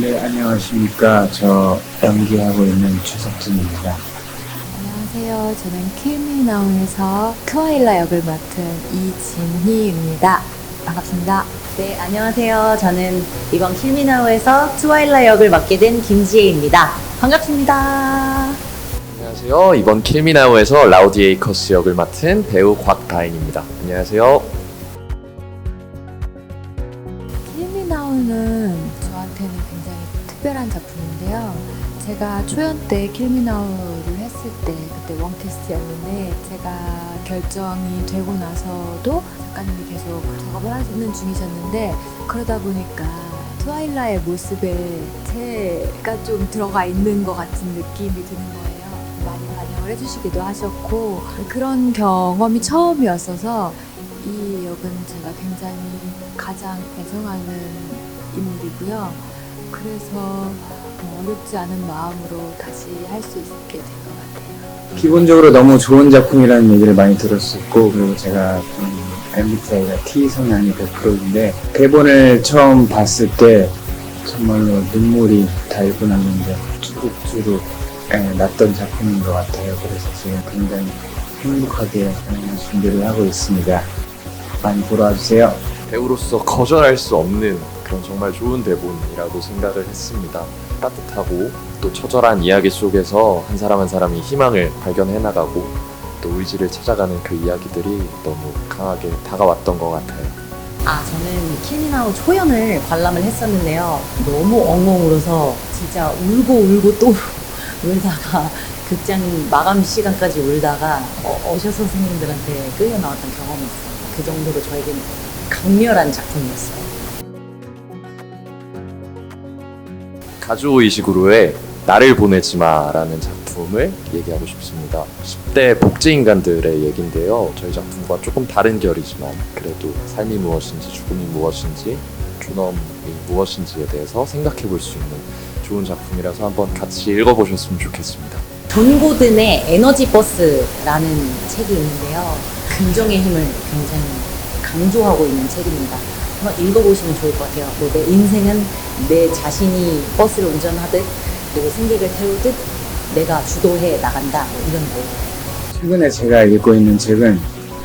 네, 안녕하십니까. 저 연기하고 있는 최석진입니다. 안녕하세요. 저는 킬미나운에서 트와일라 역을 맡은 이진희입니다. 반갑습니다. 네, 안녕하세요. 저는 이번 킬미나우에서 트와일라 역을 맡게 된 김지혜입니다. 반갑습니다. 안녕하세요. 이번 킬미나우에서 라우디 에이커스 역을 맡은 배우 곽다인입니다. 안녕하세요. 특별한 작품인데요. 제가 초연 때 킬미나우를 했을 때 그때 원캐스트였는데 제가 결정이 되고 나서도 작가님이 계속 작업을 하는 중이셨는데 그러다 보니까 트와일라의 모습에 제가 좀 들어가 있는 것 같은 느낌이 드는 거예요. 많이 반영을 해주시기도 하셨고 그런 경험이 처음이었어서 이 역은 제가 굉장히 가장 애정하는 인물이고요. 그래서 어, 어렵지 않은 마음으로 다시 할 수 있게 된 것 같아요. 기본적으로 너무 좋은 작품이라는 얘기를 많이 들었었고, 그리고 제가 좀 MBTI가 T 성향이 100%인데, 대본을 처음 봤을 때 정말로 눈물이 달고 났는데, 주룩주룩 예, 났던 작품인 것 같아요. 그래서 지금 굉장히 행복하게 예, 준비를 하고 있습니다. 많이 보러 와주세요. 배우로서 거절할 수 없는 그런 정말 좋은 대본이라고 생각을 했습니다. 따뜻하고 또 처절한 이야기 속에서 한 사람 한 사람이 희망을 발견해 나가고 또 의지를 찾아가는 그 이야기들이 너무 강하게 다가왔던 것 같아요. 아, 저는 킬미나우 초연을 관람을 했었는데요. 너무 엉엉 울어서 진짜 울고 울고 또 울다가 극장 마감 시간까지 울다가 어, 어셔 선생님들한테 끌려 나왔던 경험이 있어요. 그 정도로 저에게는 강렬한 작품이었어요. 가주의식으로의 나를 보내지 마라는 작품을 얘기하고 싶습니다. 10대 복제인간들의 얘긴데요. 저희 작품과 조금 다른 결이지만 그래도 삶이 무엇인지 죽음이 무엇인지 존엄이 무엇인지에 대해서 생각해 볼 수 있는 좋은 작품이라서 한번 같이 읽어보셨으면 좋겠습니다. 존 고든의 에너지 버스라는 책이 있는데요. 긍정의 힘을 굉장히 강조하고 있는 책입니다. 한번 읽어보시면 좋을 것 같아요. 뭐 내 인생은 내 자신이 버스를 운전하듯 그리고 승객을 태우듯 내가 주도해 나간다. 뭐 이런 내용. 최근에 제가 읽고 있는 책은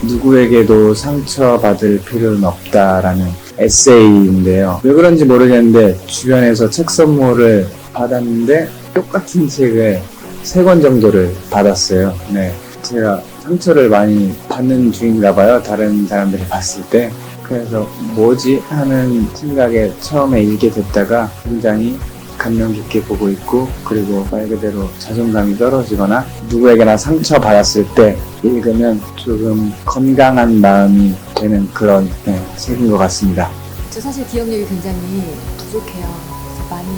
누구에게도 상처받을 필요는 없다라는 에세이인데요. 왜 그런지 모르겠는데 주변에서 책 선물을 받았는데 똑같은 책을 세 권 정도를 받았어요. 네. 제가 상처를 많이 받는 중인가 봐요. 다른 사람들이 봤을 때. 그래서 뭐지? 하는 생각에 처음에 읽게 됐다가 굉장히 감명 깊게 보고 있고 그리고 말 그대로 자존감이 떨어지거나 누구에게나 상처 받았을 때 읽으면 조금 건강한 마음이 되는 그런 네, 책인 것 같습니다. 저 사실 기억력이 굉장히 부족해요. 많이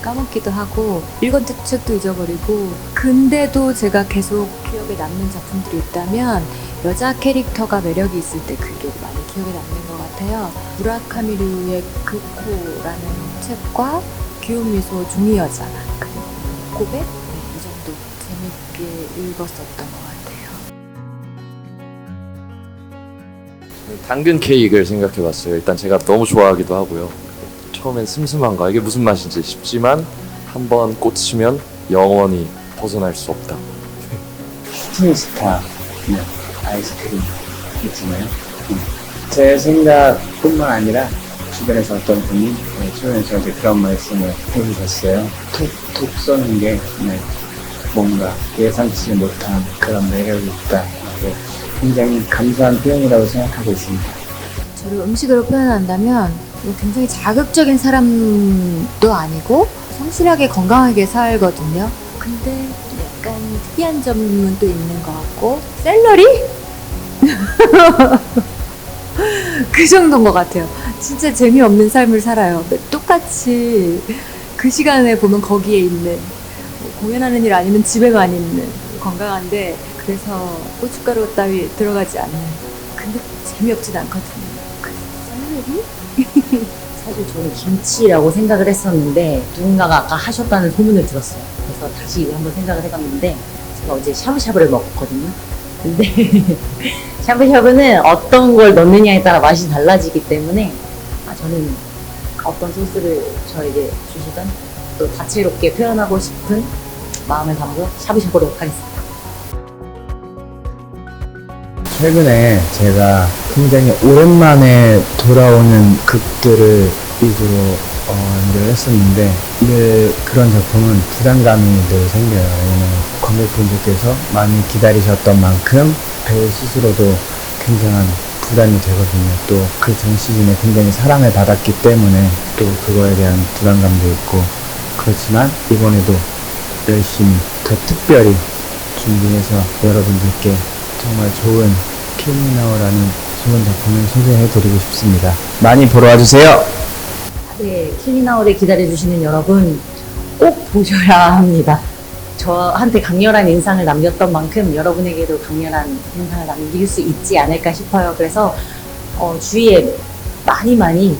까먹기도 하고 읽은 책도 잊어버리고 근데도 제가 계속 기억에 남는 작품들이 있다면 여자 캐릭터가 매력이 있을 때 그게 많이 기억에 남는 것 같아요. 무라카미류의 그코라는 책과 귀여운 미소 중이 여자 그리고 고백 네, 이 정도 재밌게 읽었었던 것 같아요. 당근 케이크를 생각해봤어요. 일단 제가 너무 좋아하기도 하고요. 처음엔 슴슴한가 이게 무슨 맛인지 싶지만 한번 꽂히면 영원히 벗어날 수 없다. 슈팅스타 네, 아이스크림 있잖아요. 음. 제 생각뿐만 아니라 주변에서 어떤 분이 네, 최근에 저한테 그런 말씀을 해주셨어요. 툭툭 쏘는 게 네, 뭔가 예상치 못한 그런 매력이 있다. 네, 굉장히 감사한 표현이라고 생각하고 있습니다. 저를 음식으로 표현한다면 뭐 굉장히 자극적인 사람도 아니고 성실하게 건강하게 살거든요. 근데 약간 특이한 점은 또 있는 것 같고 샐러리? 그 정도인 것 같아요. 진짜 재미없는 삶을 살아요. 똑같이 그 시간에 보면 거기에 있는 뭐 공연하는 일 아니면 집에만 있는 건강한데 그래서 고춧가루 따위 들어가지 않는 근데 재미없진 않거든요. 그 샐러리? 사실 저는 김치라고 생각을 했었는데 누군가가 아까 하셨다는 소문을 들었어요. 그래서 다시 한번 생각을 해봤는데 제가 어제 샤브샤브를 먹었거든요. 근데 샤브샤브는 어떤 걸 넣느냐에 따라 맛이 달라지기 때문에 아, 저는 어떤 소스를 저에게 주시던 또 다채롭게 표현하고 싶은 마음을 담아서 샤브샤브로 하겠습니다. 최근에 제가 굉장히 오랜만에 돌아오는 극들을 위주로 어, 연주를 했었는데 늘 그런 작품은 부담감이 늘 생겨요. 왜냐면 관객분들께서 많이 기다리셨던 만큼 배우 스스로도 굉장한 부담이 되거든요. 또 그 전 시즌에 굉장히 사랑을 받았기 때문에 또 그거에 대한 부담감도 있고 그렇지만 이번에도 열심히 더 특별히 준비해서 여러분들께 정말 좋은 킬미나오라는 좋은 작품을 소개해드리고 싶습니다. 많이 보러 와주세요. 네, 킬리나우를 기다려주시는 여러분 꼭 보셔야 합니다. 저한테 강렬한 인상을 남겼던 만큼 여러분에게도 강렬한 인상을 남길 수 있지 않을까 싶어요. 그래서 어, 주위에 많이 많이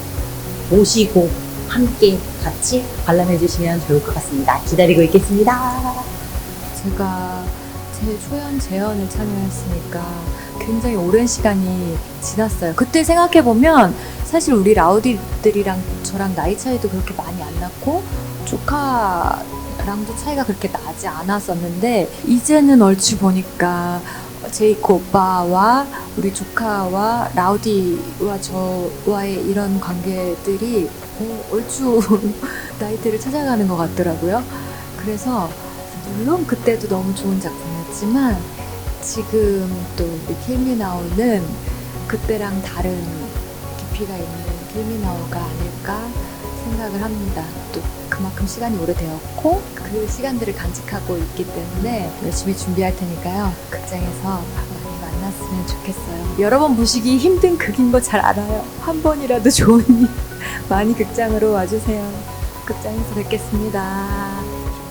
모시고 함께 같이 관람해 주시면 좋을 것 같습니다. 기다리고 있겠습니다. 제가 제 초연 재연을 참여했으니까 굉장히 오랜 시간이 지났어요. 그때 생각해 보면 사실 우리 라우디들이랑 저랑 나이 차이도 그렇게 많이 안 났고 조카랑도 차이가 그렇게 나지 않았었는데 이제는 얼추 보니까 제이코 오빠와 우리 조카와 라우디와 저와의 이런 관계들이 어, 얼추 나이대를 찾아가는 것 같더라고요. 그래서 물론 그때도 너무 좋은 작품이었지만 지금 또 우리 킬미나오는 그때랑 다른 깊이가 있는 킬미나오가 아닐 까 생각을 합니다. 또 그만큼 시간이 오래되었고 그 시간들을 간직하고 있기 때문에 열심히 준비할 테니까요. 극장에서 많이 만났으면 좋겠어요. 여러 번 보시기 힘든 극인 거 잘 알아요. 한 번이라도 좋으니 많이 극장으로 와주세요. 극장에서 뵙겠습니다.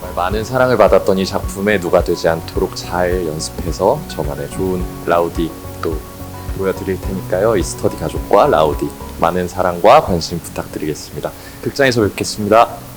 정말 많은 사랑을 받았던 이 작품에 누가 되지 않도록 잘 연습해서 저만의 좋은 라우디 또 보여드릴 테니까요. 이 스터디 가족과 라우디 많은 사랑과 관심 부탁드리겠습니다. 극장에서 뵙겠습니다.